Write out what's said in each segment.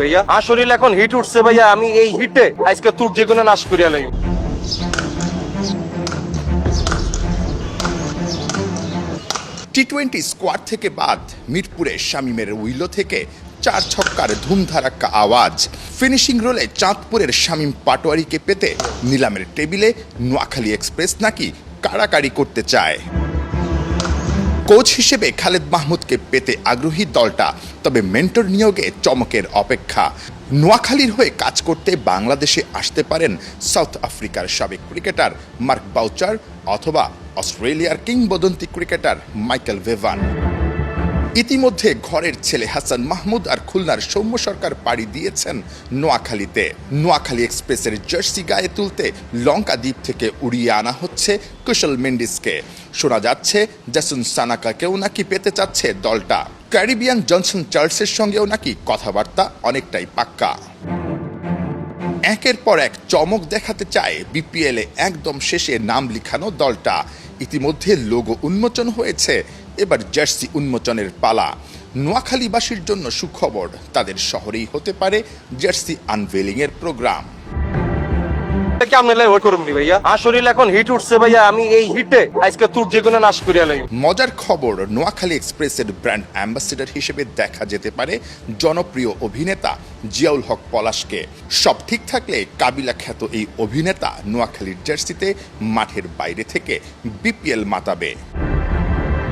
ভাইয়া। এখন হিট উঠছে ভাইয়া, আমি এই হিটে আজকে করিয়া টি টোয়েন্টি থেকে বাদ মিরপুরে শামিমের উইলো থেকে চার ছক্কার ধুমধারাক্কা আওয়াজ। ফিনিশিং রোলে চাঁদপুরের শামিম পাটোয়ারিকে পেতে নিলামের টেবিলে নোয়াখালী এক্সপ্রেস নাকি কাড়াকাড়ি করতে চায়। কোচ হিসেবে খালেদ মাহমুদকে পেতে আগ্রহী দলটা, তবে মেন্টর নিয়োগে চমকের অপেক্ষা। নোয়াখালীর হয়ে কাজ করতে বাংলাদেশে আসতে পারেন সাউথ আফ্রিকার সাবেক ক্রিকেটার মার্ক বাউচার অথবা অস্ট্রেলিয়ার কিংবদন্তি ক্রিকেটার মাইকেল ভেভান। ইতিমধ্যে ঘরের ছেলে হাসান মাহমুদ আর খুলনার সৌম্য সরকার পাড়ি দিয়েছেন নোয়াখালীতে। নোয়াখালী এক্সপ্রেসের জার্সি গায়ে তুলতে লঙ্কা দ্বীপ থেকে উড়িয়ে আনা হচ্ছে কুশল মেন্ডিসকে। শোনা যাচ্ছে জ্যাসন সানাকাকেও নাকি পেতে চাচ্ছে দলটা। ক্যারিবিয়ান জনসন চার্লসের সঙ্গেও নাকি কথাবার্তা অনেকটাই পাক্কা। একের পর এক চমক দেখাতে চায় বিপিএলে একদম শেষে নাম লিখানো দলটা। ইতিমধ্যে লোগো উন্মোচন হয়েছে এবার জার্সি উন্মোচনের পালা। নোয়াখালীবাসীর জন্য সুখবর তাদের শহরেই হতে পারে জার্সি আনভেলিং এর প্রোগ্রাম মজার খবর নোয়াখালী এক্সপ্রেসের ব্র্যান্ড অ্যাম্বাসেডর হিসেবে দেখা যেতে পারে জনপ্রিয় অভিনেতা জিয়াউল হক পলাশকে। সব ঠিক থাকলে কাবিলা খ্যাত এই অভিনেতা নোয়াখালীর জার্সিতে মাঠের বাইরে থেকে বিপিএল মাতাবে।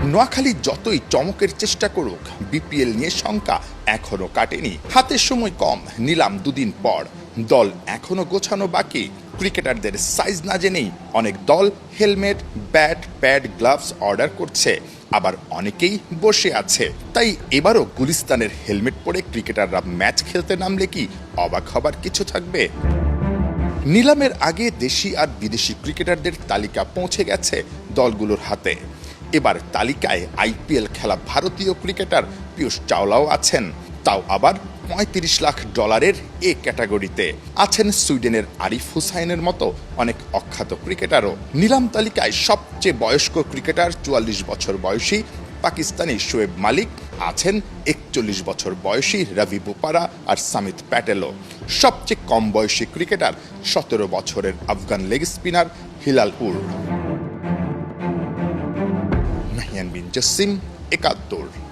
নোয়াখালী যতই চমকের চেষ্টা করুক, বিপিএল নিয়ে শঙ্কা এখনও কাটেনি। হাতের সময় কম, নিলাম দুদিন পর। দল এখনও গোছানো বাকি। ক্রিকেটারদের সাইজ না জেনেই অনেক দল helmet bat pad gloves order করছে। আবার অনেকেই বসে আছে। তাই এবারও গুলিস্তানের হেলমেট পরে ক্রিকেটাররা ম্যাচ খেলতে নামলে কি অবাক হবার কিছু থাকবে? নিলামের আগে দেশি আর বিদেশি ক্রিকেটারদের তালিকা পৌঁছে গেছে দলগুলোর হাতে। এবার তালিকায় আইপিএল খেলা ভারতীয় ক্রিকেটার পীয়ূষ চাওলাও আছেন। তাও আবার পঁয়ত্রিশ লাখ ডলারের এ ক্যাটাগরিতে। আছেন সুইডেনের আরিফ হুসাইনের মতো অনেক অখ্যাত ক্রিকেটারও। নিলাম তালিকায় সবচেয়ে বয়স্ক ক্রিকেটার চুয়াল্লিশ বছর বয়সী পাকিস্তানি শোয়েব মালিক, আছেন একচল্লিশ বছর বয়সী রবি বোপারা আর সামিত প্যাটেলও। সবচেয়ে কম বয়সী ক্রিকেটার সতেরো বছরের আফগান লেগ স্পিনার হিলাল উর নাহিয়ান বিন জসিম একাত্তর